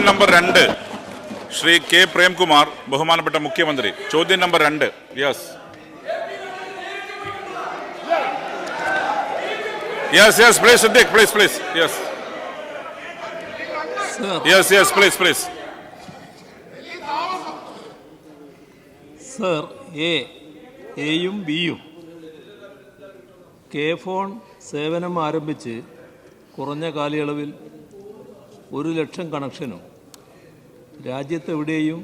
ചോദ്യം നമ്പർ രണ്ട്. ശ്രീ കെ പ്രേംകുമാർ ബഹുമാനപ്പെട്ട മുഖ്യമന്ത്രി. ചോദ്യം നമ്പർ രണ്ട്. Yes yes yes please please please yes yes yes please please sir A എയും ബിയും കെ ഫോൺ സേവനം ആരംഭിച്ച് കുറഞ്ഞ കാലയളവിൽ ഒരു ലക്ഷം കണക്ഷനും രാജ്യത്തെവിടെയും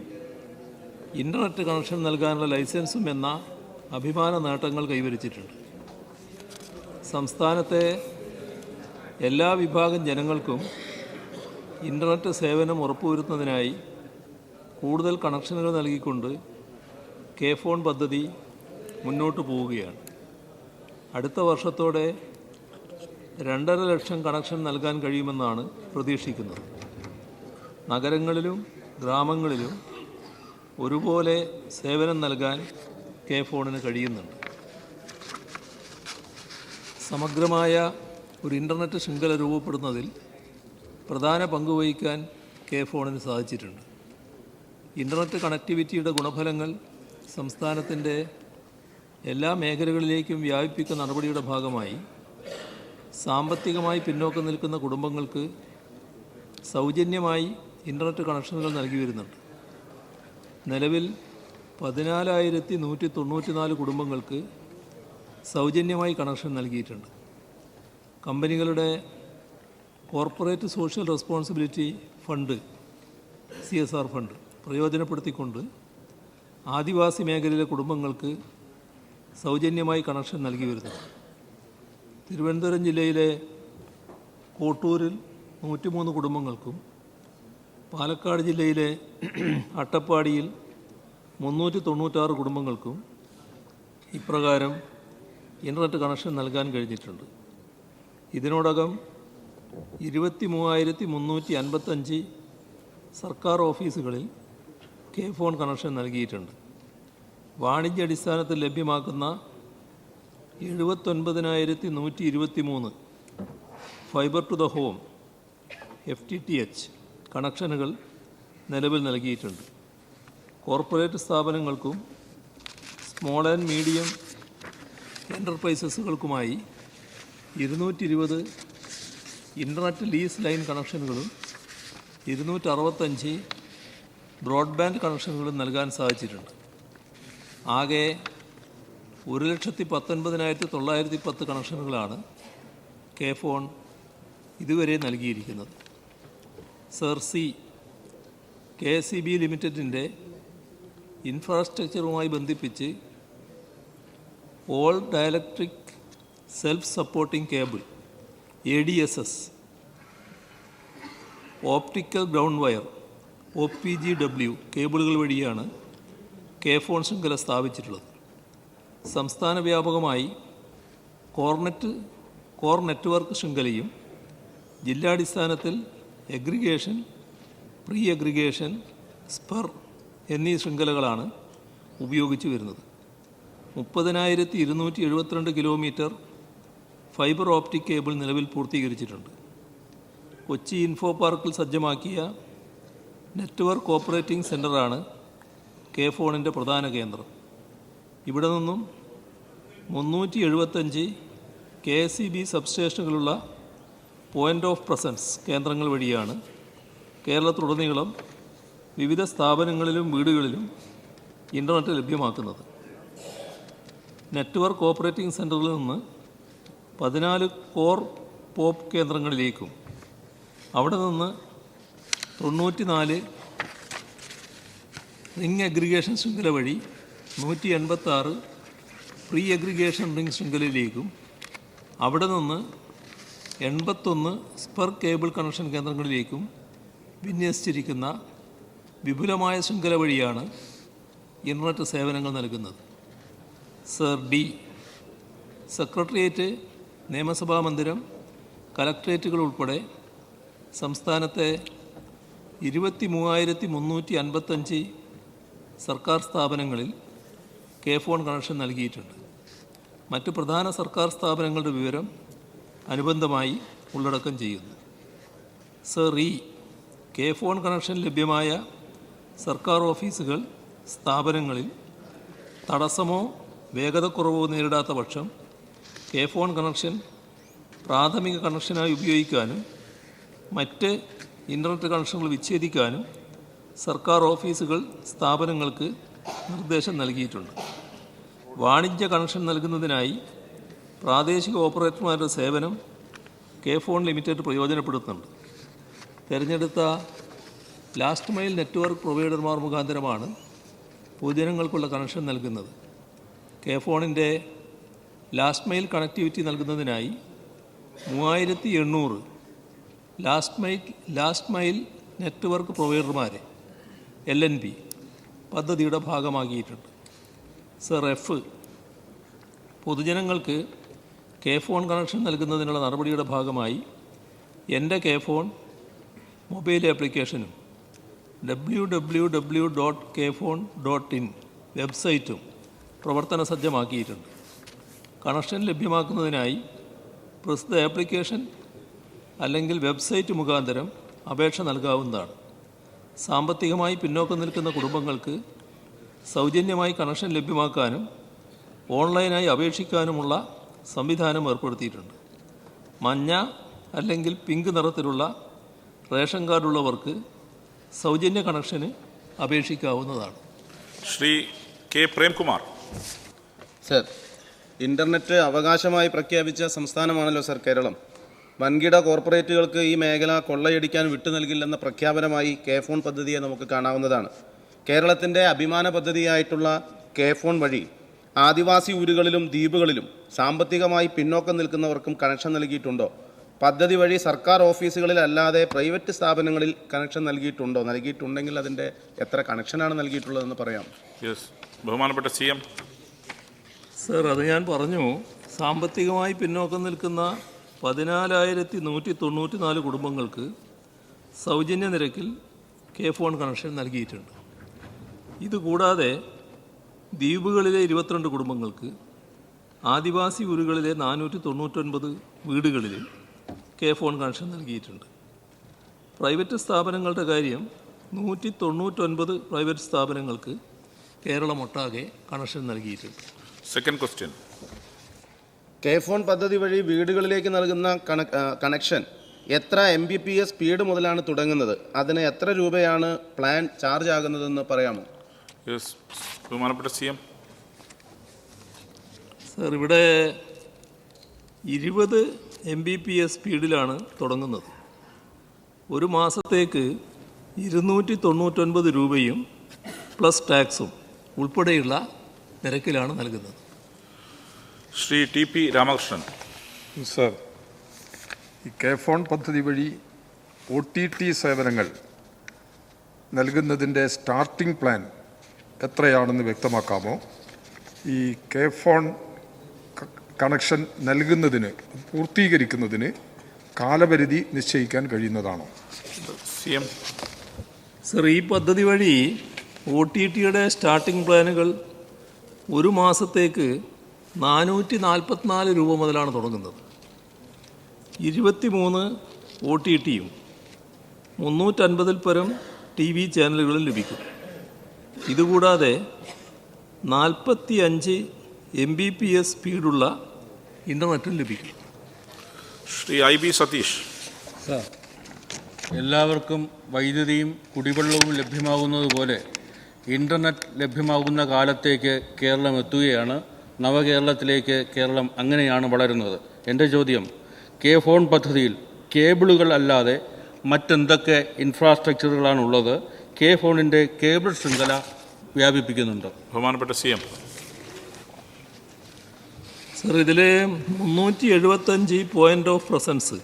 ഇന്റർനെറ്റ് കണക്ഷൻ നൽകാനുള്ള ലൈസൻസും എന്ന അഭിമാന നേട്ടങ്ങൾ കൈവരിച്ചിട്ടുണ്ട്. സംസ്ഥാനത്തെ എല്ലാ വിഭാഗം ജനങ്ങൾക്കും ഇന്റർനെറ്റ് സേവനം ഉറപ്പുവരുത്തുന്നതിനായി കൂടുതൽ കണക്ഷനുകൾ നൽകിക്കൊണ്ട് കെ ഫോൺ പദ്ധതി മുന്നോട്ട് പോവുകയാണ്. അടുത്ത വർഷത്തോടെ രണ്ടര ലക്ഷം കണക്ഷൻ നൽകാൻ കഴിയുമെന്നാണ് പ്രതീക്ഷിക്കുന്നത്. നഗരങ്ങളിലും ഗ്രാമങ്ങളിലും ഒരുപോലെ സേവനം നൽകാൻ കെ ഫോണിന് കഴിയുന്നുണ്ട്. സമഗ്രമായ ഒരു ഇന്റർനെറ്റ് ശൃംഖല രൂപപ്പെടുന്നതിൽ പ്രധാന പങ്കുവഹിക്കാൻ കെ ഫോണിന് സാധിച്ചിട്ടുണ്ട്. ഇന്റർനെറ്റ് കണക്ടിവിറ്റിയുടെ ഗുണഫലങ്ങൾ സംസ്ഥാനത്തിന്റെ എല്ലാ മേഖലകളിലേക്കും വ്യാപിപ്പിക്കുന്ന നടപടിയുടെ ഭാഗമായി സാമ്പത്തികമായി പിന്നോക്കം നിൽക്കുന്ന കുടുംബങ്ങൾക്ക് സൗജന്യമായി ഇന്റർനെറ്റ് കണക്ഷനുകൾ നൽകി വരുന്നുണ്ട്. നിലവിൽ പതിനാലായിരത്തി നൂറ്റി തൊണ്ണൂറ്റി നാല് കുടുംബങ്ങൾക്ക് സൗജന്യമായി കണക്ഷൻ നൽകിയിട്ടുണ്ട്. കമ്പനികളുടെ corporate social responsibility fund C S R fund പ്രയോജനപ്പെടുത്തിക്കൊണ്ട് ആദിവാസി മേഖലയിലെ കുടുംബങ്ങൾക്ക് സൗജന്യമായി കണക്ഷൻ നൽകി വരുന്നത് തിരുവനന്തപുരം ജില്ലയിലെ കോട്ടൂരിൽ നൂറ്റിമൂന്ന് കുടുംബങ്ങൾക്കും പാലക്കാട് ജില്ലയിലെ അട്ടപ്പാടിയിൽ മുന്നൂറ്റി തൊണ്ണൂറ്റാറ് കുടുംബങ്ങൾക്കും ഇപ്രകാരം ഇന്റർനെറ്റ് കണക്ഷൻ നൽകാൻ കഴിഞ്ഞിട്ടുണ്ട്. ഇതിനോടകം ഇരുപത്തി മൂവായിരത്തി മുന്നൂറ്റി അൻപത്തഞ്ച് സർക്കാർ ഓഫീസുകളിൽ കെ ഫോൺ കണക്ഷൻ നൽകിയിട്ടുണ്ട്. വാണിജ്യ അടിസ്ഥാനത്തിൽ ലഭ്യമാക്കുന്ന എഴുപത്തൊൻപതിനായിരത്തി നൂറ്റി ഇരുപത്തി മൂന്ന് fibre to the home F T T H കണക്ഷനുകൾ നിലവിൽ നൽകിയിട്ടുണ്ട്. കോർപ്പറേറ്റ് സ്ഥാപനങ്ങൾക്കും സ്മോൾ ആൻഡ് മീഡിയം എന്റർപ്രൈസസുകൾക്കുമായി ഇരുന്നൂറ്റി ഇരുപത് ഇന്റർനെറ്റ് ലീസ് ലൈൻ കണക്ഷനുകളും ഇരുന്നൂറ്റി അറുപത്തഞ്ച് ബ്രോഡ്ബാൻഡ് കണക്ഷനുകളും നൽകാൻ സാധിച്ചിട്ടുണ്ട്. ആകെ ഒരു ലക്ഷത്തി പത്തൊൻപതിനായിരത്തി തൊള്ളായിരത്തി പത്ത് കണക്ഷനുകളാണ് കെ ഫോൺ ഇതുവരെ നൽകിയിരിക്കുന്നത്. Sir C K C B ലിമിറ്റഡിന്റെ ഇൻഫ്രാസ്ട്രക്ചറുമായി ബന്ധിപ്പിച്ച് all dielectric self supporting cable A D S S optical ground wire O P G W കേബിളുകൾ വഴിയാണ് കെ ഫോൺ ശൃംഖല സ്ഥാപിച്ചിട്ടുള്ളത്. സംസ്ഥാന വ്യാപകമായി കോർനെറ്റ് കോർ നെറ്റ്വർക്ക് ശൃംഖലയും ജില്ലാടിസ്ഥാനത്തിൽ എഗ്രിഗേഷൻ പ്രീ എഗ്രിഗേഷൻ സ്പർ എന്നീ ശൃംഖലകളാണ് ഉപയോഗിച്ചു വരുന്നത്. മുപ്പതിനായിരത്തി ഇരുന്നൂറ്റി എഴുപത്തിരണ്ട് കിലോമീറ്റർ ഫൈബർ ഓപ്റ്റിക് കേബിൾ നിലവിൽ പൂർത്തീകരിച്ചിട്ടുണ്ട്. കൊച്ചി ഇൻഫോ പാർക്കിൽ സജ്ജമാക്കിയ നെറ്റ്വർക്ക് ഓപ്പറേറ്റിംഗ് സെന്ററാണ് കെ ഫോണിന്റെ പ്രധാന കേന്ദ്രം. ഇവിടെ നിന്നും മുന്നൂറ്റി എഴുപത്തഞ്ച് കെ എസ് സി ബി സബ്സ്റ്റേഷനുകളുള്ള പോയിന്റ് ഓഫ് പ്രസൻസ് കേന്ദ്രങ്ങൾ വഴിയാണ് കേരളത്തിലുടനീളം വിവിധ സ്ഥാപനങ്ങളിലും വീടുകളിലും ഇന്റർനെറ്റ് ലഭ്യമാക്കുന്നത്. നെറ്റ്വർക്ക് ഓപ്പറേറ്റിംഗ് സെന്ററിൽ നിന്ന് പതിനാല് കോർ പോപ്പ് കേന്ദ്രങ്ങളിലേക്കും അവിടെ നിന്ന് തൊണ്ണൂറ്റിനാല് റിംഗ് അഗ്രിഗേഷൻ ശൃംഖല വഴി നൂറ്റി എൺപത്താറ് പ്രീ അഗ്രിഗേഷൻ റിംഗ് ശൃംഖലയിലേക്കും അവിടെ നിന്ന് എൺപത്തൊന്ന് സ്പർ കേബിൾ കണക്ഷൻ കേന്ദ്രങ്ങളിലേക്കും വിന്യസിച്ചിരിക്കുന്ന വിപുലമായ ശൃംഖല വഴിയാണ് ഇന്റർനെറ്റ് സേവനങ്ങൾ നൽകുന്നത്. സർ ഡി സെക്രട്ടേറിയറ്റ് നിയമസഭാ മന്ദിരം കലക്ട്രേറ്റുകൾ ഉൾപ്പെടെ സംസ്ഥാനത്തെ ഇരുപത്തി മൂവായിരത്തി മുന്നൂറ്റി അൻപത്തഞ്ച് സർക്കാർ സ്ഥാപനങ്ങളിൽ കെ ഫോൺ കണക്ഷൻ നൽകിയിട്ടുണ്ട്. മറ്റ് പ്രധാന സർക്കാർ സ്ഥാപനങ്ങളുടെ വിവരം അനുബന്ധമായി ഉള്ളടക്കം ചെയ്യുന്നു. Sir E K phone connection ലഭ്യമായ സർക്കാർ ഓഫീസുകൾ സ്ഥാപനങ്ങളിൽ തടസ്സമോ വേഗതക്കുറവോ നേരിടാത്ത പക്ഷം കെ ഫോൺ കണക്ഷൻ പ്രാഥമിക കണക്ഷനായി ഉപയോഗിക്കാനും മറ്റ് ഇന്റർനെറ്റ് കണക്ഷനുകൾ വിച്ഛേദിക്കാനും സർക്കാർ ഓഫീസുകൾ സ്ഥാപനങ്ങൾക്ക് നിർദ്ദേശം നൽകിയിട്ടുണ്ട്. വാണിജ്യ കണക്ഷൻ നൽകുന്നതിനായി പ്രാദേശിക ഓപ്പറേറ്റർമാരുടെ സേവനം കെ ഫോൺ ലിമിറ്റഡ് പ്രയോജനപ്പെടുത്തുന്നുണ്ട്. തിരഞ്ഞെടുത്ത ലാസ്റ്റ് മൈൽ നെറ്റ്വർക്ക് പ്രൊവൈഡർമാർ മുഖാന്തരമാണ് പൊതുജനങ്ങൾക്കുള്ള കണക്ഷൻ നൽകുന്നത്. കെ ഫോണിന്റെ ലാസ്റ്റ് മൈൽ കണക്ടിവിറ്റി നൽകുന്നതിനായി മൂവായിരത്തി എണ്ണൂറ് last mile last mile network പ്രൊവൈഡർമാരെ L N P പദ്ധതിയുടെ ഭാഗമാക്കിയിട്ടുണ്ട്. സർ എഫ് പൊതുജനങ്ങൾക്ക് കെ ഫോൺ കണക്ഷൻ നൽകുന്നതിനുള്ള നടപടിയുടെ ഭാഗമായി എന്റെ കെ ഫോൺ മൊബൈൽ ആപ്ലിക്കേഷനും W W W dot K phone dot in വെബ്സൈറ്റും പ്രവർത്തന സജ്ജമാക്കിയിട്ടുണ്ട്. കണക്ഷൻ ലഭ്യമാക്കുന്നതിനായി പ്രസ്തുത ആപ്ലിക്കേഷൻ അല്ലെങ്കിൽ വെബ്സൈറ്റ് മുഖാന്തരം അപേക്ഷ നൽകാവുന്നതാണ്. സാമ്പത്തികമായി പിന്നോക്കം നിൽക്കുന്ന കുടുംബങ്ങൾക്ക് സൗജന്യമായി കണക്ഷൻ ലഭ്യമാക്കാനും ഓൺലൈനായി അപേക്ഷിക്കാനുമുള്ള സംവിധാനം ഏർപ്പെടുത്തിയിട്ടുണ്ട്. മഞ്ഞ അല്ലെങ്കിൽ പിങ്ക് നിറത്തിലുള്ള റേഷൻ കാർഡുള്ളവർക്ക് സൗജന്യ കണക്ഷന് അപേക്ഷിക്കാവുന്നതാണ്. Shri K Premkumar. Sir internet അവകാശമായി പ്രഖ്യാപിച്ച സംസ്ഥാനമാണല്ലോ സർ കേരളം. വൻകിട കോർപ്പറേറ്റുകൾക്ക് ഈ മേഖല കൊള്ളയടിക്കാൻ വിട്ടു നൽകില്ലെന്ന പ്രഖ്യാപനമായി കെ ഫോൺ പദ്ധതിയെ നമുക്ക് കാണാവുന്നതാണ്. കേരളത്തിന്റെ അഭിമാന പദ്ധതിയായിട്ടുള്ള കെ ഫോൺ വഴി ആദിവാസി ഊരുകളിലും ദ്വീപുകളിലും സാമ്പത്തികമായി പിന്നോക്കം നിൽക്കുന്നവർക്കും കണക്ഷൻ നൽകിയിട്ടുണ്ടോ? പദ്ധതി വഴി സർക്കാർ ഓഫീസുകളിൽ അല്ലാതെ പ്രൈവറ്റ് സ്ഥാപനങ്ങളിൽ കണക്ഷൻ നൽകിയിട്ടുണ്ടോ? നൽകിയിട്ടുണ്ടെങ്കിൽ അതിന്റെ എത്ര കണക്ഷനാണ് നൽകിയിട്ടുള്ളതെന്ന് പറയാം യെസ് ബഹുമാനപ്പെട്ട സി എം സർ അത് ഞാൻ പറഞ്ഞു. സാമ്പത്തികമായി പിന്നോക്കം നിൽക്കുന്ന പതിനാലായിരത്തി നൂറ്റി തൊണ്ണൂറ്റി നാല് കുടുംബങ്ങൾക്ക് സൗജന്യ നിരക്കിൽ കെ ഫോൺ കണക്ഷൻ നൽകിയിട്ടുണ്ട്. ഇതുകൂടാതെ ദ്വീപുകളിലെ ഇരുപത്തിരണ്ട് കുടുംബങ്ങൾക്ക് ആദിവാസി ഊരുകളിലെ നാനൂറ്റി തൊണ്ണൂറ്റൊൻപത് വീടുകളിൽ കെ ഫോൺ കണക്ഷൻ നൽകിയിട്ടുണ്ട്. പ്രൈവറ്റ് സ്ഥാപനങ്ങളുടെ കാര്യം നൂറ്റി തൊണ്ണൂറ്റൊൻപത് പ്രൈവറ്റ് സ്ഥാപനങ്ങൾക്ക് കേരളമൊട്ടാകെ കണക്ഷൻ നൽകിയിട്ടുണ്ട്. സെക്കൻഡ് ക്വസ്റ്റ്യൻ കെ ഫോൺ പദ്ധതി വഴി വീടുകളിലേക്ക് നൽകുന്ന കണക്ഷൻ എത്ര M B P S speed മുതലാണ് തുടങ്ങുന്നത്? അതിന് എത്ര രൂപയാണ് പ്ലാൻ ചാർജ് ആകുന്നതെന്ന് പറയാമോ? യെസ് ബഹുമാനപ്പെട്ട സി എം. സർ ഇവിടെ ഇരുപത് എം ബി പി എസ് സ്പീഡിലാണ് തുടങ്ങുന്നത്. ഒരു മാസത്തേക്ക് ഇരുന്നൂറ്റി തൊണ്ണൂറ്റൊൻപത് രൂപയും പ്ലസ് ടാക്സും ഉൾപ്പെടെയുള്ള നിരക്കിലാണ് നൽകുന്നത്. Shri T P Ramakrishnan. Sir ഈ കെ ഫോൺ പദ്ധതി വഴി ഒ ടി ടി സേവനങ്ങൾ നൽകുന്നതിന്റെ സ്റ്റാർട്ടിംഗ് പ്ലാൻ എത്രയാണെന്ന് വ്യക്തമാക്കാമോ? ഈ കെ ഫോൺ കണക്ഷൻ നൽകുന്നതിന് പൂർത്തീകരിക്കുന്നതിന് കാലപരിധി നിശ്ചയിക്കാൻ കഴിയുന്നതാണോ? C M. സർ ഈ പദ്ധതി വഴി ഒ ടി ടിയുടെ സ്റ്റാർട്ടിംഗ് പ്ലാനുകൾ ഒരു മാസത്തേക്ക് നാനൂറ്റി നാൽപ്പത്തിനാല് രൂപ മുതലാണ് തുടങ്ങുന്നത്. ഇരുപത്തി മൂന്ന് ഒ ടി ടിയും മുന്നൂറ്റൻപതിൽ പരം ടി വി ചാനലുകളും ലഭിക്കും. ഇതുകൂടാതെ നാൽപ്പത്തി അഞ്ച് എം ബി പി എസ് സ്പീഡുള്ള ഇന്റർനെറ്റും ലഭിക്കും. Shri I B Satheesh. Sir എല്ലാവർക്കും വൈദ്യുതിയും കുടിവെള്ളവും ലഭ്യമാകുന്നതുപോലെ ഇന്റർനെറ്റ് ലഭ്യമാകുന്ന കാലത്തേക്ക് കേരളം എത്തുകയാണ്. നവകേരളത്തിലേക്ക് കേരളം അങ്ങനെയാണ് വളരുന്നത്. എന്റെ ചോദ്യം കെ ഫോൺ പദ്ധതിയിൽ കേബിളുകൾ അല്ലാതെ മറ്റെന്തൊക്കെ ഇൻഫ്രാസ്ട്രക്ചറുകളാണുള്ളത് കെ ഫോണിന്റെ കേബിൾ ശൃംഖല വ്യാപിപ്പിക്കുന്നുണ്ട്. ബഹുമാനപ്പെട്ട സി എം. സർ ഇതിൽ മുന്നൂറ്റി എഴുപത്തഞ്ച് പോയിന്റ് ഓഫ് പ്രസൻസ്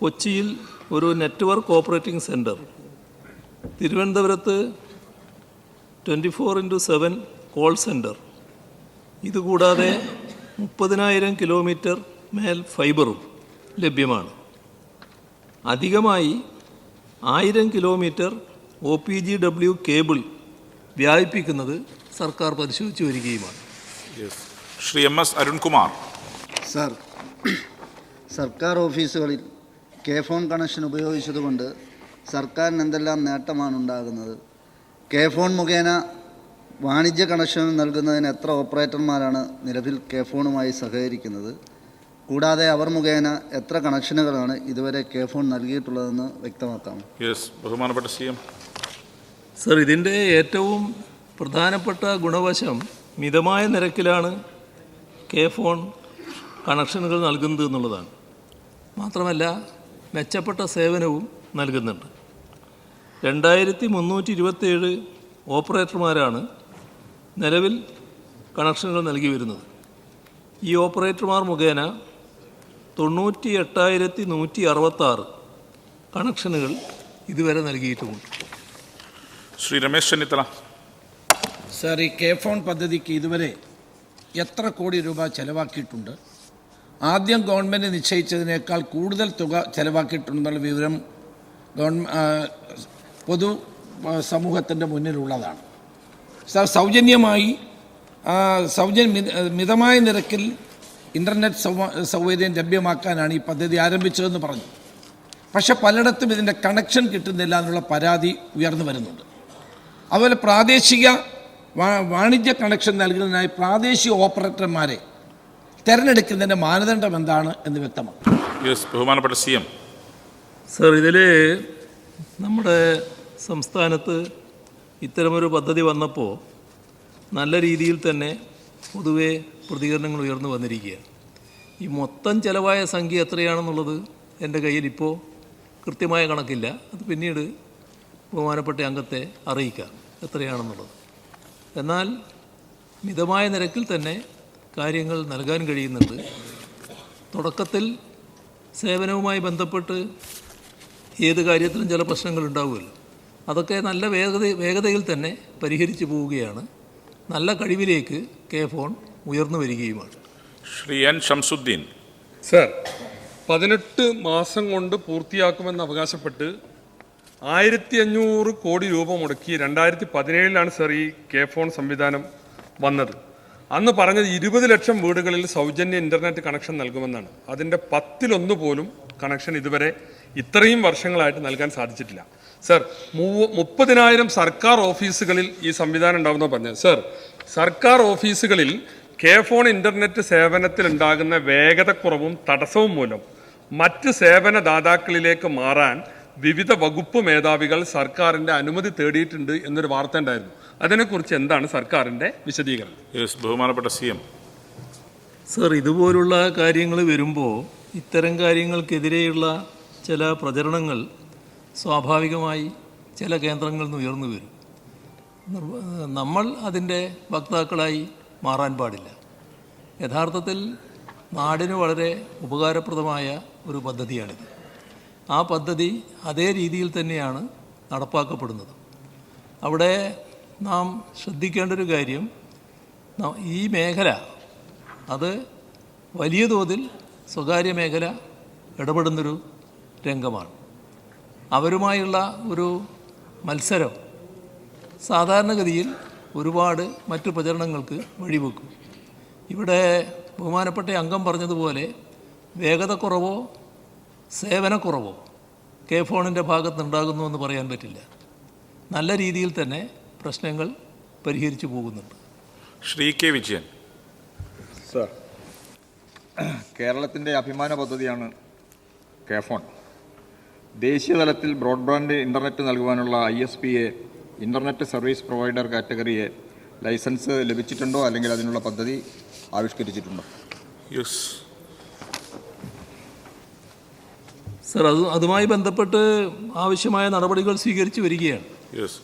കൊച്ചിയിൽ ഒരു നെറ്റ്വർക്ക് ഓപ്പറേറ്റിംഗ് സെന്റർ തിരുവനന്തപുരത്ത് twenty four into seven call centre ഇതുകൂടാതെ മുപ്പതിനായിരം കിലോമീറ്റർ മേൽ ഫൈബറും ലഭ്യമാണ്. അധികമായി ആയിരം kilometre O P G W cable വ്യാപിപ്പിക്കുന്നത് സർക്കാർ പരിശോധിച്ചു വരികയുമാണ്. Yes Shri M S Arunkumar. Sir സർക്കാർ ഓഫീസുകളിൽ കെ ഫോൺ കണക്ഷൻ ഉപയോഗിച്ചതുകൊണ്ട് സർക്കാരിന് എന്തെല്ലാം നേട്ടമാണ് ഉണ്ടാകുന്നത്? കെ ഫോൺ മുഖേന വാണിജ്യ കണക്ഷൻ നൽകുന്നതിന് എത്ര ഓപ്പറേറ്റർമാരാണ് നിലവിൽ കെ ഫോണുമായി സഹകരിക്കുന്നത്? കൂടാതെ അവർ മുഖേന എത്ര കണക്ഷനുകളാണ് ഇതുവരെ കെ ഫോൺ നൽകിയിട്ടുള്ളതെന്ന് വ്യക്തമാക്കാം. യെസ് ബഹുമാനപ്പെട്ട സി എം സർ ഇതിന്റെ ഏറ്റവും പ്രധാനപ്പെട്ട ഗുണവശം മിതമായ നിരക്കിലാണ് കെ ഫോൺ കണക്ഷനുകൾ നൽകുന്നത് എന്നുള്ളതാണ്. മാത്രമല്ല മെച്ചപ്പെട്ട സേവനവും നൽകുന്നുണ്ട്. രണ്ടായിരത്തി മുന്നൂറ്റി ഇരുപത്തേഴ് ഓപ്പറേറ്റർമാരാണ് നിലവിൽ കണക്ഷനുകൾ നൽകി വരുന്നത്. ഈ ഓപ്പറേറ്റർമാർ മുഖേന തൊണ്ണൂറ്റി എട്ടായിരത്തി നൂറ്റി അറുപത്താറ് കണക്ഷനുകൾ ഇതുവരെ നൽകിയിട്ടുമുണ്ട്. ശ്രീ രമേശ് ചെന്നിത്തല. സാർ ഈ കെ ഫോൺ പദ്ധതിക്ക് ഇതുവരെ എത്ര കോടി രൂപ ചെലവാക്കിയിട്ടുണ്ട്? ആദ്യം ഗവൺമെന്റ് നിശ്ചയിച്ചതിനേക്കാൾ കൂടുതൽ തുക ചെലവാക്കിയിട്ടുണ്ടെന്നുള്ള വിവരം ഗവൺ പൊതു സമൂഹത്തിന്റെ മുന്നിലുള്ളതാണ്. സാർ സൗജന്യമായി സൗജന്യ മിത- മിതമായ നിരക്കിൽ ഇന്റർനെറ്റ് സൗ- സൗകര്യം ലഭ്യമാക്കാനാണ് ഈ പദ്ധതി ആരംഭിച്ചതെന്ന് പറഞ്ഞു. പക്ഷെ പലയിടത്തും ഇതിന്റെ കണക്ഷൻ കിട്ടുന്നില്ല എന്നുള്ള പരാതി ഉയർന്നു വരുന്നുണ്ട്. അതുപോലെ പ്രാദേശിക വാ- വാണിജ്യ കണക്ഷൻ നൽകുന്നതിനായി പ്രാദേശിക ഓപ്പറേറ്റർമാരെ തിരഞ്ഞെടുക്കുന്നതിന്റെ മാനദണ്ഡം എന്താണ് എന്ന് വ്യക്തമാണ് യെസ് ബഹുമാനപ്പെട്ട സി എം. സർ ഇതിൽ നമ്മുടെ സംസ്ഥാനത്ത് ഇത്തരമൊരു പദ്ധതി വന്നപ്പോൾ നല്ല രീതിയിൽ തന്നെ പൊതുവെ പ്രതികരണങ്ങൾ ഉയർന്നു വന്നിരിക്കുകയാണ്. ഈ മൊത്തം ചിലവായ സംഖ്യ എത്രയാണെന്നുള്ളത് എന്റെ കയ്യിൽ ഇപ്പോൾ കൃത്യമായ കണക്കില്ല. അത് പിന്നീട് ബഹുമാനപ്പെട്ട അംഗത്തെ അറിയിക്കാം എത്രയാണെന്നുള്ളത്. എന്നാൽ മിതമായ നിരക്കിൽ തന്നെ കാര്യങ്ങൾ നൽകാൻ കഴിയുന്നുണ്ട്. തുടക്കത്തിൽ സേവനവുമായി ബന്ധപ്പെട്ട് ഏത് കാര്യത്തിലും ചില പ്രശ്നങ്ങൾ ഉണ്ടാവുമല്ലോ. അതൊക്കെ നല്ല വേഗത വേഗതയിൽ തന്നെ പരിഹരിച്ചു പോവുകയാണ്. നല്ല കഴിവിലേക്ക് കെ ഫോൺ ഉയർന്നു വരികയുമാണ്. ശ്രീ എൻ ഷംസുദ്ദീൻ സർ പതിനെട്ട് മാസം കൊണ്ട് പൂർത്തിയാക്കുമെന്ന് അവകാശപ്പെട്ട് ആയിരത്തി അഞ്ഞൂറ് കോടി രൂപ മുടക്കി രണ്ടായിരത്തി പതിനേഴിലാണ് സർ ഈ കെ ഫോൺ സംവിധാനം വന്നത്. അന്ന് പറഞ്ഞത് ഇരുപത് ലക്ഷം വീടുകളിൽ സൗജന്യ ഇന്റർനെറ്റ് കണക്ഷൻ നൽകുമെന്നാണ്. അതിന്റെ പത്തിലൊന്ന് പോലും കണക്ഷൻ ഇതുവരെ ഇത്രയും വർഷങ്ങളായിട്ട് നൽകാൻ സാധിച്ചിട്ടില്ല. സർ മൂവ- മുപ്പതിനായിരം സർക്കാർ ഓഫീസുകളിൽ ഈ സംവിധാനം ഉണ്ടാവുന്ന പറഞ്ഞത്. സർ സർക്കാർ ഓഫീസുകളിൽ കെ ഫോൺ ഇന്റർനെറ്റ് സേവനത്തിൽ ഉണ്ടാകുന്ന വേഗതക്കുറവും തടസ്സവും മൂലം മറ്റ് സേവന ദാതാക്കളിലേക്ക് മാറാൻ വിവിധ വകുപ്പ് മേധാവികൾ സർക്കാരിന്റെ അനുമതി തേടിയിട്ടുണ്ട് എന്നൊരു വാർത്ത ഉണ്ടായിരുന്നു. അതിനെക്കുറിച്ച് എന്താണ് സർക്കാരിന്റെ വിശദീകരണം? യെസ് ബഹുമാനപ്പെട്ട സി എം സർ ഇതുപോലുള്ള കാര്യങ്ങൾ വരുമ്പോൾ ഇത്തരം കാര്യങ്ങൾക്കെതിരെയുള്ള ചില പ്രചരണങ്ങൾ സ്വാഭാവികമായി ചില കേന്ദ്രങ്ങളിൽ നിന്ന് ഉയർന്നു വരും. നമ്മൾ അതിന്റെ വക്താക്കളായി മാറാൻ പാടില്ല. യഥാർത്ഥത്തിൽ നാടിന് വളരെ ഉപകാരപ്രദമായ ഒരു പദ്ധതിയാണിത്. ആ പദ്ധതി അതേ രീതിയിൽ തന്നെയാണ് നടപ്പാക്കപ്പെടുന്നത്. അവിടെ നാം ശ്രദ്ധിക്കേണ്ട ഒരു കാര്യം ഈ മേഖല അത് വലിയ തോതിൽ സ്വകാര്യ മേഖല ഇടപെടുന്നൊരു രംഗമാണ്. അവരുമായുള്ള ഒരു മത്സരം സാധാരണഗതിയിൽ ഒരുപാട് മറ്റു പ്രചരണങ്ങൾക്ക് വഴിവെക്കും. ഇവിടെ ബഹുമാനപ്പെട്ട അംഗം പറഞ്ഞതുപോലെ വേഗത കുറവോ സേവനക്കുറവോ കെ ഫോണിന്റെ ഭാഗത്തുണ്ടാകുന്നു എന്ന് പറയാൻ പറ്റില്ല. നല്ല രീതിയിൽ തന്നെ പ്രശ്നങ്ങൾ പരിഹരിച്ചു പോകുന്നുണ്ട്. ശ്രീ കെ വിജയൻ. സർ കേരളത്തിന്റെ അഭിമാന പദ്ധതിയാണ് കെ ഫോൺ. ദേശീയതലത്തിൽ broadband internet നൽകുവാനുള്ള I S P A internet service provider കാറ്റഗറിയെ licence ലഭിച്ചിട്ടുണ്ടോ? അല്ലെങ്കിൽ അതിനുള്ള പദ്ധതി ആവിഷ്കരിച്ചിട്ടുണ്ടോ? യെസ് സർ അത് അതുമായി ബന്ധപ്പെട്ട് ആവശ്യമായ നടപടികൾ സ്വീകരിച്ചു വരികയാണ്. യെസ്